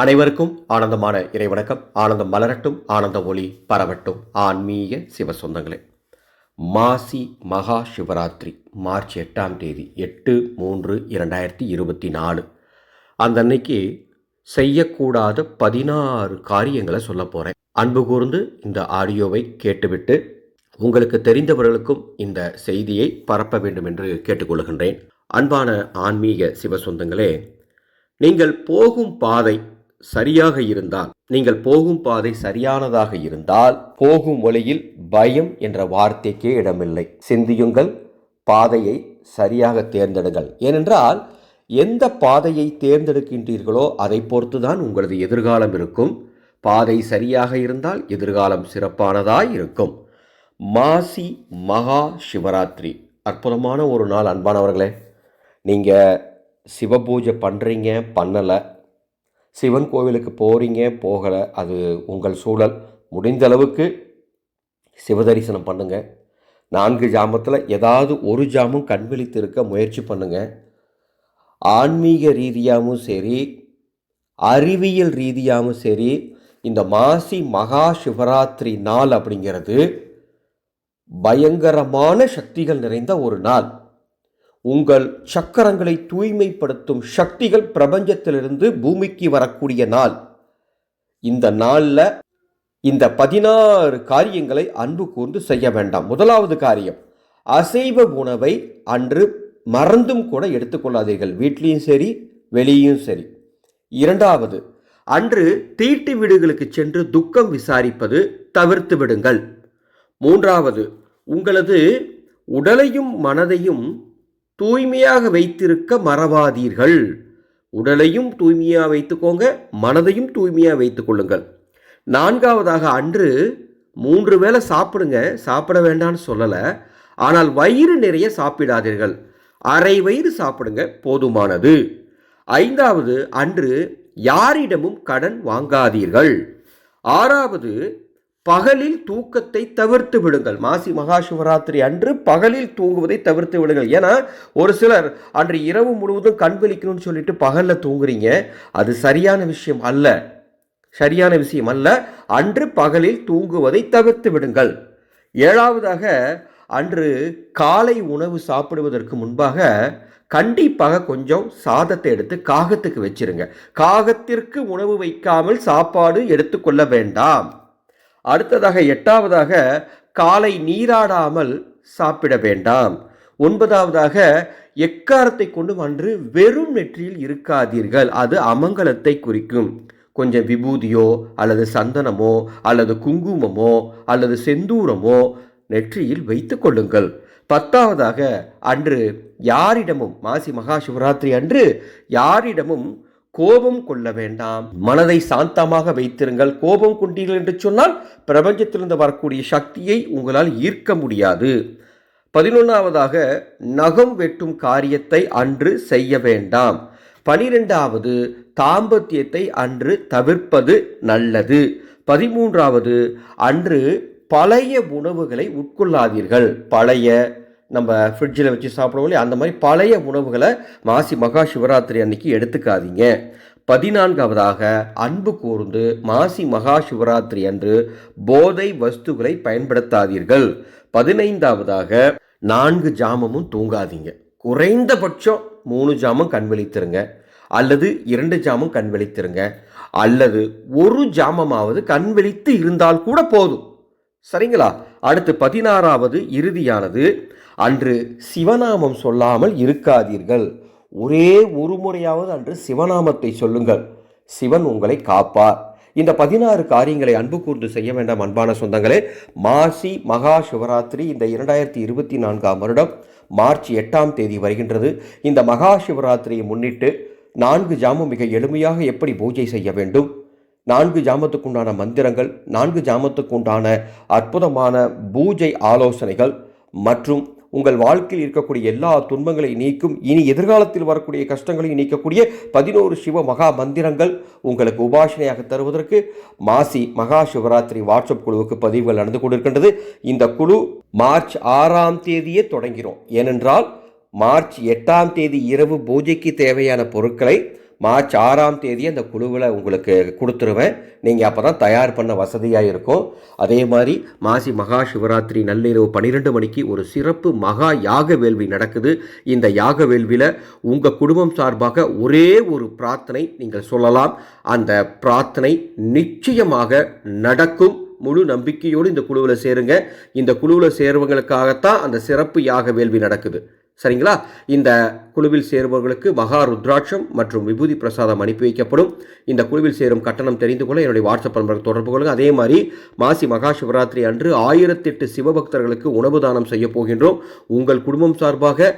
அனைவருக்கும் ஆனந்தமான இறைவணக்கம். ஆனந்தம் மலரட்டும் ஆனந்த ஒளி பரவட்டும். ஆன்மீக சிவ சொந்தங்களே மாசி மகா சிவராத்திரி மார்ச் எட்டாம் தேதி எட்டு மூன்று இரண்டாயிரத்தி இருபத்தி நாலு. அந்த அன்னைக்கு செய்யக்கூடாத பதினாறு காரியங்களை சொல்ல போகிறேன் அன்பு கூர்ந்து இந்த ஆடியோவை கேட்டுவிட்டு உங்களுக்கு தெரிந்தவர்களுக்கும் இந்த செய்தியை பரப்ப வேண்டும் என்று கேட்டுக்கொள்கின்றேன். அன்பான ஆன்மீக சிவ சொந்தங்களே நீங்கள் போகும் பாதை சரியாக இருந்தால் நீங்கள் போகும் பாதை சரியானதாக இருந்தால் போகும் வழியில் பயம் என்ற வார்த்தைக்கே இடமில்லை. சிந்தியுங்கள் பாதையை சரியாக தேர்ந்தெடுங்கள். ஏனென்றால் எந்த பாதையை தேர்ந்தெடுக்கின்றீர்களோ அதை பொறுத்துதான் உங்களது எதிர்காலம் இருக்கும். பாதை சரியாக இருந்தால் எதிர்காலம் சிறப்பானதாய் இருக்கும் மாசி மகா சிவராத்திரி. அற்புதமான ஒரு நாள் அன்பானவர்களே. நீங்கள் சிவபூஜை பண்ணுறீங்க பண்ணலை. சிவன் கோவிலுக்கு போகிறீங்க போகலை அது உங்கள் சூழல். முடிந்த அளவுக்கு சிவதரிசனம் பண்ணுங்கள் நான்கு ஜாமத்தில் ஏதாவது ஒரு ஜாமும் கண் விழித்து இருக்க முயற்சி பண்ணுங்கள் ஆன்மீக ரீதியாகவும் சரி அறிவியல் ரீதியாகவும் சரி இந்த மாசி மகா சிவராத்திரி நாள் அப்படிங்கிறது பயங்கரமான சக்திகள் நிறைந்த ஒரு நாள். உங்கள் சக்கரங்களை தூய்மைப்படுத்தும் சக்திகள் பிரபஞ்சத்திலிருந்து பூமிக்கு வரக்கூடிய நாள். இந்த நாளில் இந்த பதினாறு காரியங்களை அன்பு கூர்ந்து செய்ய வேண்டாம். முதலாவது காரியம் அசைவ உணவை அன்று மறந்தும் கூட எடுத்துக்கொள்ளாதீர்கள் வீட்லேயும் சரி வெளியும் சரி. இரண்டாவது அன்று தீட்டு வீடுகளுக்கு சென்று துக்கம் விசாரிப்பது தவிர்த்து விடுங்கள். மூன்றாவது உங்களது உடலையும் மனதையும் தூய்மையாக வைத்திருக்க மறவாதீர்கள். உடலையும் தூய்மையாக வைத்துக்கோங்க மனதையும் தூய்மையாக வைத்துக்கொள்ளுங்கள் நான்காவதாக அன்று மூன்று வேளை சாப்பிடுங்க. சாப்பிட வேண்டாம்னு சொல்லலை. ஆனால் வயிறு நிறைய சாப்பிடாதீர்கள். அரை வயிறு சாப்பிடுங்க போதுமானது. ஐந்தாவது அன்று யாரிடமும் கடன் வாங்காதீர்கள். ஆறாவது பகலில் தூக்கத்தை தவிர்த்து விடுங்கள். மாசி மகா சிவராத்திரி அன்று பகலில் தூங்குவதை தவிர்த்து விடுங்கள். ஏன்னா ஒரு சிலர் அன்று இரவு முழுவதும் கண் விழிக்கணும்னு சொல்லிட்டு பகலில் தூங்குறீங்க. அது சரியான விஷயம் அல்ல. சரியான விஷயம் அல்ல. அன்று பகலில் தூங்குவதை தவிர்த்து விடுங்கள். ஏழாவதாக அன்று காலை உணவு சாப்பிடுவதற்கு முன்பாக கண்டிப்பாக கொஞ்சம் சாதத்தை எடுத்து காகத்துக்கு வச்சிருங்க. காகத்திற்கு உணவு வைக்காமல் சாப்பாடு எடுத்துக்கொள்ள வேண்டாம். அடுத்ததாக எட்டாவதாக காலை நீராடாமல் சாப்பிட வேண்டாம். ஒன்பதாவதாக எக்காரத்தை கொண்டும் அன்று வெறும் நெற்றியில் இருக்காதீர்கள். அது அமங்கலத்தை குறிக்கும். கொஞ்சம் விபூதியோ அல்லது சந்தனமோ அல்லது குங்குமமோ அல்லது செந்தூரமோ நெற்றியில் வைத்து கொள்ளுங்கள். பத்தாவதாக அன்று யாரிடமும் மாசி மகா சிவராத்திரி அன்று யாரிடமும் கோபம் கொள்ள வேண்டாம். மனதை சாந்தமாக வைத்திருங்கள். கோபம் கொண்டீர்கள் என்று சொன்னால் பிரபஞ்சத்திலிருந்து வரக்கூடிய சக்தியை உங்களால் ஈர்க்க முடியாது. பதினொன்றாவதாக நகம் வெட்டும் காரியத்தை அன்று செய்ய வேண்டாம். பனிரெண்டாவது தாம்பத்தியத்தை அன்று தவிர்ப்பது நல்லது. பதிமூன்றாவது அன்று பழைய உணவுகளை உட்கொள்ளாதீர்கள். பழைய நம்ம ஃப்ரிட்ஜில் வச்சு சாப்பிடுவோம் இல்லையா? அந்த மாதிரி பழைய உணவுகளை மாசி மகா சிவராத்திரி அன்னைக்கு எடுத்துக்காதீங்க. பதினான்காவதாக அன்பு கூர்ந்து மாசி மகா சிவராத்திரி அன்று போதை வஸ்துகளை பயன்படுத்தாதீர்கள். பதினைந்தாவதாக நான்கு ஜாமமும் தூங்காதீங்க. குறைந்தபட்சம் மூணு ஜாமம் கண் விழித்திருங்க. அல்லது இரண்டு ஜாமம் கண் விழித்திருங்க. அல்லது ஒரு ஜாமமாவது கண் விழித்து இருந்தால் கூட போதும். சரிங்களா? அடுத்து பதினாறாவது இறுதியானது. அன்று சிவநாமம் சொல்லாமல் இருக்காதீர்கள். ஒரே ஒரு முறையாவது அன்று சிவநாமத்தை சொல்லுங்கள். சிவன் உங்களை காப்பார். இந்த பதினாறு காரியங்களை அன்பு கூர்ந்து செய்ய வேண்டாம் அன்பான சொந்தங்களே. மாசி மகா சிவராத்திரி இந்த இரண்டாயிரத்தி இருபத்தி நான்காம் வருடம் மார்ச் எட்டாம் தேதி வருகின்றது. இந்த மகா சிவராத்திரியை முன்னிட்டு நான்கு ஜாமம் மிக எளிமையாக எப்படி பூஜை செய்ய வேண்டும்? நான்கு ஜாமத்துக்குண்டான மந்திரங்கள் நான்கு ஜாமத்துக்குண்டான அற்புதமான பூஜை ஆலோசனைகள் மற்றும் உங்கள் வாழ்க்கையில் இருக்கக்கூடிய எல்லா துன்பங்களை நீக்கும் இனி எதிர்காலத்தில் வரக்கூடிய கஷ்டங்களை நீக்கக்கூடிய பதினோரு சிவ மகா மந்திரங்கள் உங்களுக்கு உபாசனையாக தருவதற்கு மாசி மகா சிவராத்திரி வாட்ஸ்அப் குழுவுக்கு பதிவுகள் நடந்து கொண்டிருக்கின்றது. இந்த குழு மார்ச் ஆறாம் தேதியே தொடங்கிறோம். ஏனென்றால் மார்ச் எட்டாம் தேதி இரவு பூஜைக்கு தேவையான பொருட்களை மார்ச் ஆறாம் தேதி அந்த குழுவில் உங்களுக்கு கொடுத்துருவேன். நீங்கள் அப்போ தான் தயார் பண்ண வசதியாக இருக்கும். அதே மாதிரி மாசி மகா சிவராத்திரி நள்ளிரவு பன்னிரெண்டு மணிக்கு ஒரு சிறப்பு மகா யாக வேள்வி நடக்குது. இந்த யாக வேள்வியில் உங்கள் குடும்பம் சார்பாக ஒரே ஒரு பிரார்த்தனை நீங்கள் சொல்லலாம். அந்த பிரார்த்தனை நிச்சயமாக நடக்கும். முழு நம்பிக்கையோடு இந்த குழுவில் சேருங்க. இந்த குழுவில் சேர்வங்களுக்காகத்தான் அந்த சிறப்பு யாக வேள்வி நடக்குது. சரிங்களா? இந்த குழுவில் சேருபவர்களுக்கு மகா ருத்ராட்சம் மற்றும் விபூதி பிரசாதம் அனுப்பி வைக்கப்படும். இந்த குழுவில் சேரும் கட்டணம் தெரிந்து கொள்ள என்னுடைய வாட்ஸ்அப் நம்பருக்கு தொடர்பு கொள்ளுங்கள் அதே மாதிரி மாசி மகா சிவராத்திரி அன்று ஆயிரத்தெட்டு சிவபக்தர்களுக்கு உணவு தானம் செய்ய போகின்றோம். உங்கள் குடும்பம் சார்பாக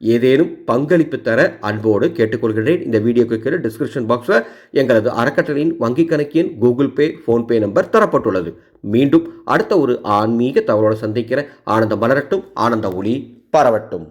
ஏதேனும் பங்களிப்பு தர அன்போடு கேட்டுக்கொள்கிறேன் இந்த வீடியோக்கு கீழே டிஸ்கிரிப்ஷன் பாக்ஸில் எங்களது அறக்கட்டளையின் வங்கிக் கணக்கின் கூகுள் பே ஃபோன்பே நம்பர் தரப்பட்டுள்ளது. மீண்டும் அடுத்த ஒரு ஆன்மீக தகவலோடு சந்திக்கிற ஆனந்த மலரட்டும். ஆனந்த ஒளி பரவட்டும்.